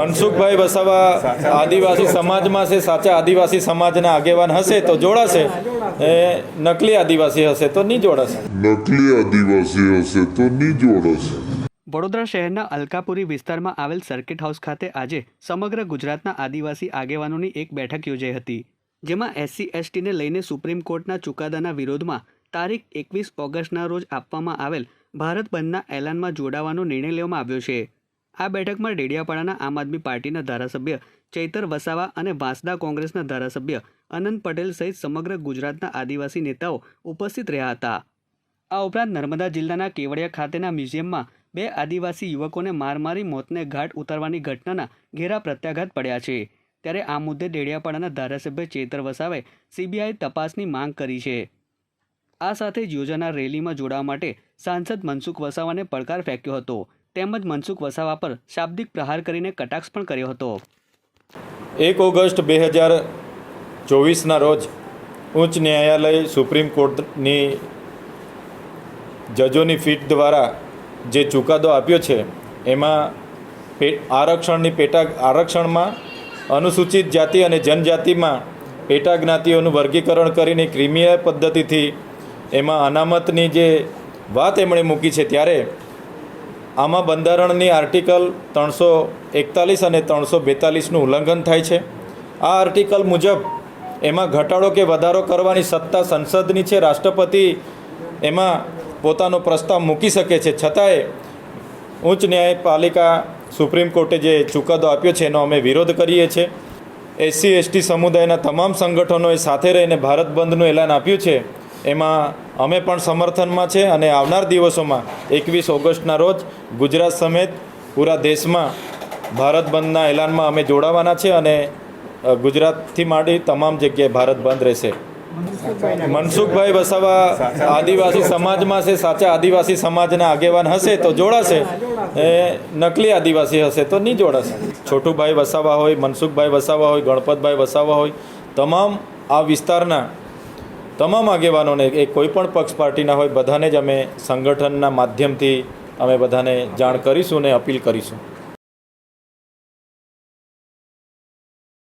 મનસુખભાઈ વસાવા આદિવાસી સમાજમાં છે સાચા આદિવાસી સમાજના આગેવાન હશે તો જોડાશે. એ નકલી આદિવાસી હશે તો નહીં જોડાશે. નકલી આદિવાસી હશે તો નહીં જોડાશે. વડોદરા શહેરના અલકાપુરી વિસ્તારમાં આવેલ સર્કિટ હાઉસ ખાતે આજે સમગ્ર ગુજરાતના આદિવાસી આગેવાનોની એક બેઠક યોજાઈ હતી જેમાં એસસી એસટીને લઈને સુપ્રીમ કોર્ટના ચુકાદાના વિરોધમાં તારીખ એકવીસ ઓગસ્ટના રોજ આપવામાં આવેલ ભારત બંધના એલાનમાં જોડાવાનો નિર્ણય લેવામાં આવ્યો છે. આ બેઠકમાં ડેડિયાપાડાના આમ આદમી પાર્ટીના ધારાસભ્ય ચૈતર વસાવા અને વાંસદા કોંગ્રેસના ધારાસભ્ય અનંત પટેલ સહિત સમગ્ર ગુજરાતના આદિવાસી નેતાઓ ઉપસ્થિત રહ્યા હતા. આ ઉપરાંત નર્મદા જિલ્લાના કેવડિયા ખાતેના મ્યુઝિયમમાં બે આદિવાસી યુવકોને માર મારી મોતને ઘાટ ઉતારવાની ઘટનાના ઘેરા પ્રત્યાઘાત પડ્યા છે. ત્યારે આ મુદ્દે ડેડિયાપાડાના ધારાસભ્ય ચેતર વસાવે સીબીઆઈ તપાસની માંગ કરી છે. આ સાથે જ યોજાનાર રેલીમાં જોડાવા માટે સાંસદ મનસુખ વસાવાને પડકાર ફેંક્યો હતો. તેમજ મનસુખ વસાવા પર શાબ્દિક પ્રહાર કરીને કટાક્ષ પણ કર્યો હતો. એક ઓગસ્ટ બે હજાર ચોવીસના રોજ ઉચ્ચ ન્યાયાલય સુપ્રીમ કોર્ટની જજોની ફીટ દ્વારા જે ચુકાદો આપ્યો છે, એમાં આરક્ષણની પેટા, આરક્ષણમાં અનુસૂચિત જાતિ અને જનજાતિમાં પેટા જ્ઞાતિઓનું વર્ગીકરણ કરીને ક્રિમિનલ પદ્ધતિથી એમાં અનામતની જે વાત એમણે મૂકી છે, ત્યારે આમાં બંધારણની આર્ટિકલ ત્રણસો એકતાલીસ અને ત્રણસો બેતાલીસનું ઉલ્લંઘન થાય છે. આ આર્ટિકલ મુજબ એમાં ઘટાડો કે વધારો કરવાની સત્તા સંસદની છે, રાષ્ટ્રપતિ એમાં પોતાનો પ્રસ્તાવ મૂકી શકે છે. છતાંય ઉચ્ચ ન્યાયપાલિકા સુપ્રીમ કોર્ટે જે ચુકાદો આપ્યો છે, એનો અમે વિરોધ કરીએ છીએ. એસસી, એસટી સમુદાયના તમામ સંગઠનોએ સાથે રહીને ભારત બંધનું એલાન આપ્યું છે. એમાં અમે પણ સમર્થનમાં છે અને આવનાર દિવસોમાં એકવીસ ઓગસ્ટના રોજ ગુજરાત સમેત પૂરા દેશમાં ભારત બંધના એલાનમાં અમે જોડાવાના છે અને ગુજરાતથી માંડી તમામ જગ્યાએ ભારત બંધ રહેશે. મનસુખભાઈ વસાવા આદિવાસી સમાજમાં છે, સાચા આદિવાસી સમાજના આગેવાન હશે તો જોડાશે. એ, નકલી આદિવાસી હશે તો નહીં જોડાશે. છોટુભાઈ વસાવા હોય, મનસુખભાઈ વસાવા હોય, ગણપતભાઈ વસાવા હોય, તમામ આ વિસ્તારના તમામ આગેવાનોને એ કોઈ પણ પક્ષ પાર્ટીના હોય, બધાને જ અમે સંગઠનના માધ્યમથી અમે બધાને જાણ કરીશું અને અપીલ કરીશું.